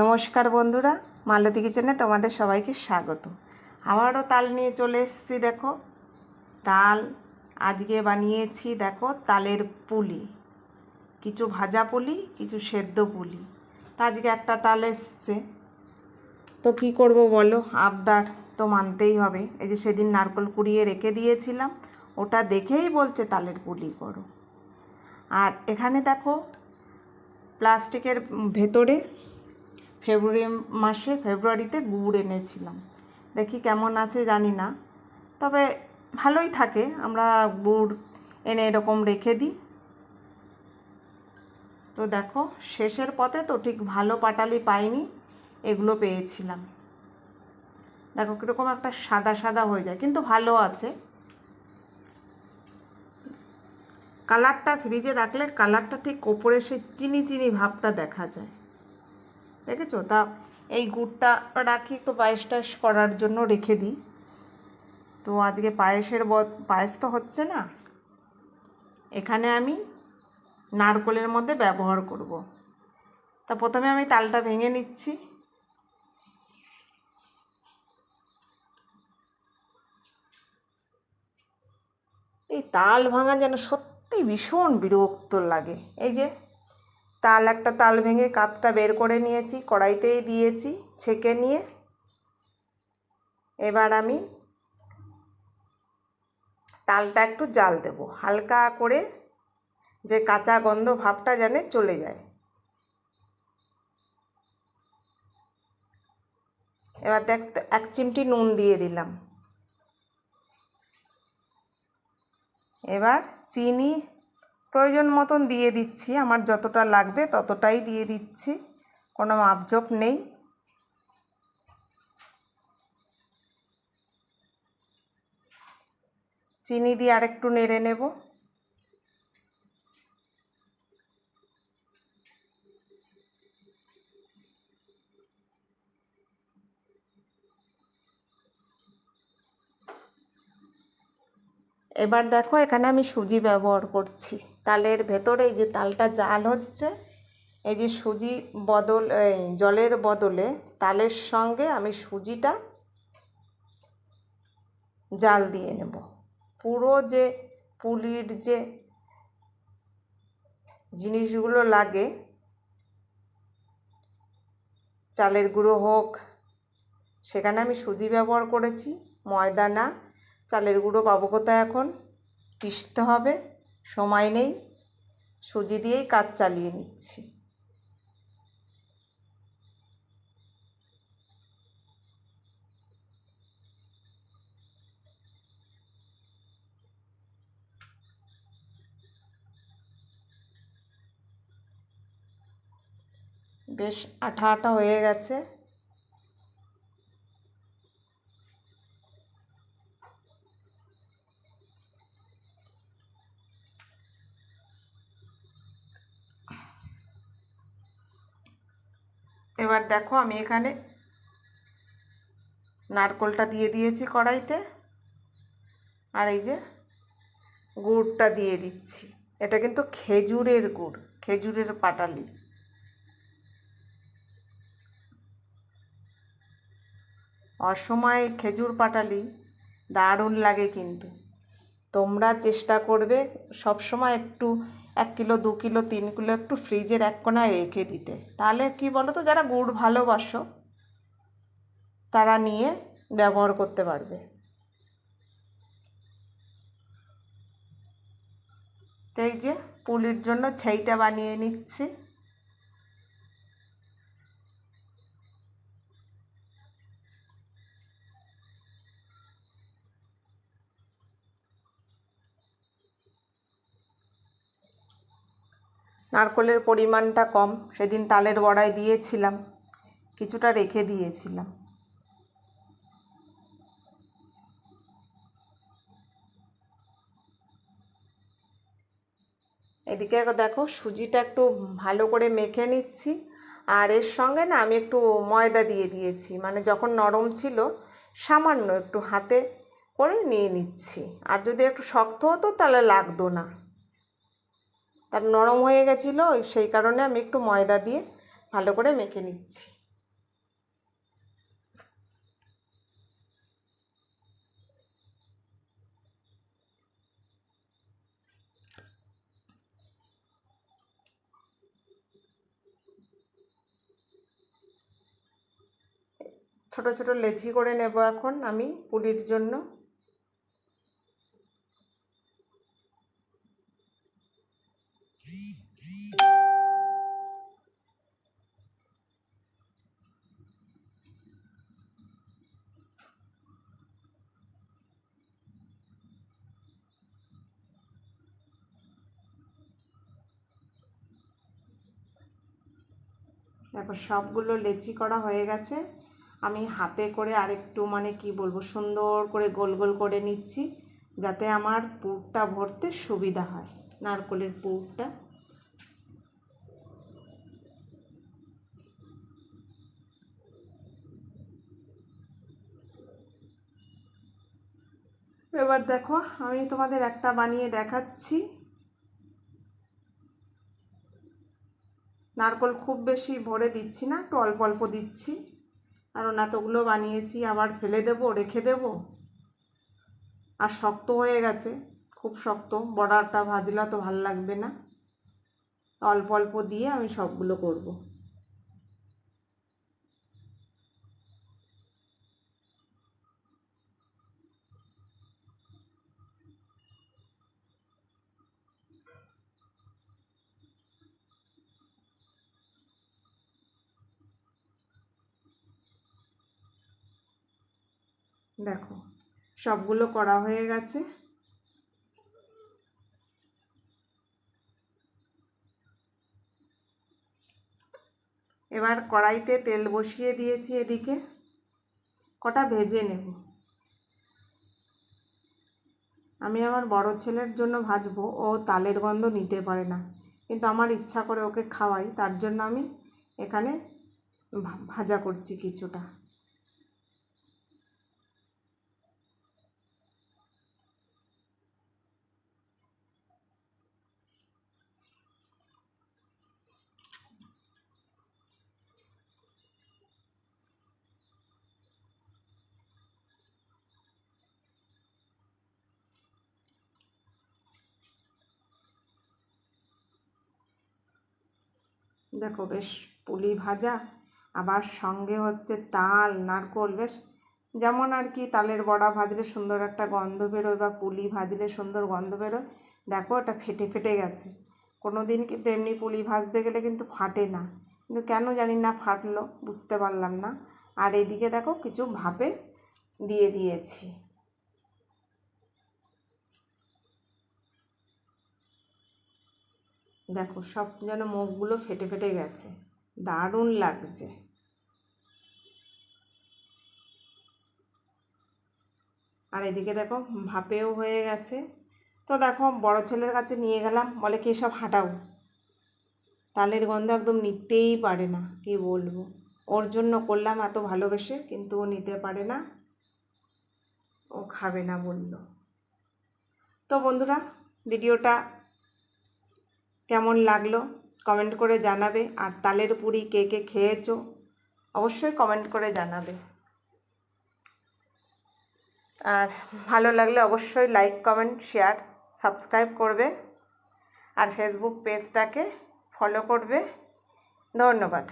নমস্কার বন্ধুরা, মালতী কিচেনে তোমাদের সবাইকে স্বাগত। আবারও তাল নিয়ে চলে এসেছি, দেখো। তাল আজকে বানিয়েছি, দেখো, তালের পুলি। কিছু ভাজা পুলি, কিছু সেদ্ধ পুলি। তা আজকে একটা তাল এসছে। তো কি করব বলো, আবদার তো মানতেই হবে। এই যে সেদিন নারকল কুড়িয়ে রেখে দিয়েছিলাম, ওটা দেখেই বলছে তালের পুলি করো। আর এখানে দেখো, প্লাস্টিকের ভেতরে ফেব্রুয়ারি মাসে, ফেব্রুয়ারিতে গুড় এনেছিলাম। দেখি কেমন আছে জানি না। তবে ভালোই থাকে, আমরা গুড় এনে এরকম রেখে দিই। তো দেখো, শেষের পথে তো ঠিক ভালো পাটালি পাইনি, এগুলো পেয়েছিলাম। দেখো কীরকম একটা সাদা সাদা হয়ে যায়, কিন্তু ভালো আছে। কালারটা ফ্রিজে রাখলে কালারটা ঠিক ওপরে সে চিনি চিনি ভাবটা দেখা যায়। দেখেছ? তা এই গুড়টা রাখি একটু পায়েস টায়েস করার জন্য রেখে দিই। তো আজকে পায়েসের ব, পায়েস তো হচ্ছে না। এখানে আমি নারকলের মধ্যে ব্যবহার করব। তা প্রথমে আমি তালটা ভেঙে নিচ্ছি। এই তাল ভাঙা যেন সত্যি ভীষণ বিরক্ত লাগে। এই যে তাল, একটা তাল ভেঙে কাতটা বের করে নিয়েছি, কড়াইতেই দিয়েছি, ছেঁকে নিয়ে। এবার আমি তালটা একটু জাল দেব, হালকা করে যে কাঁচা গন্ধ ভাবটা যেন চলে যায়। এবার দেখ, এক চিমটি নুন দিয়ে দিলাম। এবার চিনি প্রয়োজন মতন দিয়ে দিচ্ছি, আমার যতটা লাগবে ততটাই দিয়ে দিচ্ছি, কোনো মাপজোপ নেই। চিনি দিয়ে আরেকটু নেড়ে নেব। এবার দেখো এখানে আমি সুজি ব্যবহার করছি। তালের ভেতরে এই যে তালটা জাল হচ্ছে, এই যে সুজি বদল জলের বদলে তালের সঙ্গে আমি সুজিটা জাল দিয়ে নেব। পুরো যে পুলির যে জিনিসগুলো লাগে, চালের গুঁড়ো হোক, সেখানে আমি সুজি ব্যবহার করেছি, ময়দা না, চালের গুঁড়ো পাবো কোথায় এখন? পিষতে হবে। সময় নেই সুজি দিয়েই কাজ চালিয়ে নিচ্ছি। বেশ আঠা আঠা হয়ে গেছে। এবার দেখো আমি এখানে নারকলটা দিয়ে দিয়েছি কড়াইতে। আর এই যে গুড়টা দিয়ে দিচ্ছি। এটা কিন্তু খেজুরের গুড়, খেজুরের পাটালি। অসময়ে খেজুর পাটালি দারুণ লাগে কিন্তু। তোমরা চেষ্টা করবে সবসময় একটু এক কিলো, দু কিলো, তিন কিলো একটু ফ্রিজের এক কোনায় রেখে দিতে। তাহলে কি বলো তো যারা গুড় ভালোবাসো, তারা নিয়ে ব্যবহার করতে পারবে। তাই যে পুলির জন্য ছাইটা বানিয়ে নিচ্ছি। নারকলের পরিমাণটা কম, সেদিন তালের বড়ায় দিয়েছিলাম, কিছুটা রেখে দিয়েছিলাম। এদিকে দেখো সুজিটা একটু ভালো করে মেখে নিচ্ছি, আর এর সঙ্গে না আমি একটু ময়দা দিয়ে দিয়েছি মানে যখন নরম ছিল সামান্য একটু হাতে করে নিয়ে নিচ্ছি। আর যদি একটু শক্ত হতো তাহলে লাগতো না। তার নরম হয়ে গেছিল সেই কারণে আমি একটু ময়দা দিয়ে ভালো করে মেখে নিচ্ছি। ছোট ছোট লেচি করে নেব এখন আমি পুলির জন্য। দেখো সবগুলো লেচি করা হয়ে গেছে। আমি হাতে করে আরেকটু মানে কি বলব, সুন্দর করে গোল গোল করে নিচ্ছি যাতে আমার পুরটা ভরতে সুবিধা হয়, নারকলের পুরটা। এবার দেখো, আমি তোমাদের একটা বানিয়ে দেখাচ্ছি। নারকল খুব বেশি ভরে দিচ্ছি না, একটু অল্প অল্প দিচ্ছি। কারণ এতগুলো বানিয়েছি, আবার ফেলে দেব, রেখে দেব। আর শক্ত হয়ে গেছে, খুব শক্ত। বর্ডারটা ভাজলা তো ভালো লাগবে না। অল্প অল্প দিয়ে আমি সবগুলো করব। দেখো, সবগুলো করা হয়ে গেছে। এবার কড়াইতে তেল বসিয়ে দিয়েছি এদিকে। কটা ভেজে নেব। আমি আমার বড় ছেলের জন্য ভাজবো, ও তালের গন্ধ নিতে পারে না। কিন্তু আমার ইচ্ছা করে ওকে খাওয়াই, তার জন্য আমি এখানে ভাজা করছি কিছুটা। দেখো বেশ পুলি ভাজা, আবার সঙ্গে হচ্ছে তাল, নারকোল, বেশ যেমন আর কি তালের বড়া ভাজলে সুন্দর একটা গন্ধ বেরোয় বা পুলি ভাজলে সুন্দর গন্ধ বেরোয়। দেখো এটা ফেটে ফেটে গেছে। কোনো দিন কিন্তু এমনি পুলি ভাজতে গেলে কিন্তু ফাটে না। কিন্তু কেন জানি না ফাটলো, বুঝতে পারলাম না। আর এইদিকে দেখো কিছু ভাপে দিয়ে দিয়েছি। দেখো, সব যেন মুখগুলো ফেটে ফেটে গেছে। দারুণ লাগছে। আর এদিকে দেখো, ভাপেও হয়ে গেছে। তো দেখো, বড় ছেলের কাছে নিয়ে গেলাম, বলে, কি সব হাঁটাও? তালের গন্ধ একদম নিতেই পারে না, কি বলব। ওর জন্য করলাম এত ভালোবেসে, কিন্তু ও নিতে পারে না। ও খাবে না বলল। তো বন্ধুরা, ভিডিওটা কেমন লাগল কমেন্ট করে জানাবে। আর তালের পুরি কে কে খেয়েছো অবশ্যই কমেন্ট করে জানাবে। আর ভালো লাগলে অবশ্যই লাইক, কমেন্ট, শেয়ার, সাবস্ক্রাইব করবে। আর ফেসবুক পেজটাকে ফলো করবে। ধন্যবাদ।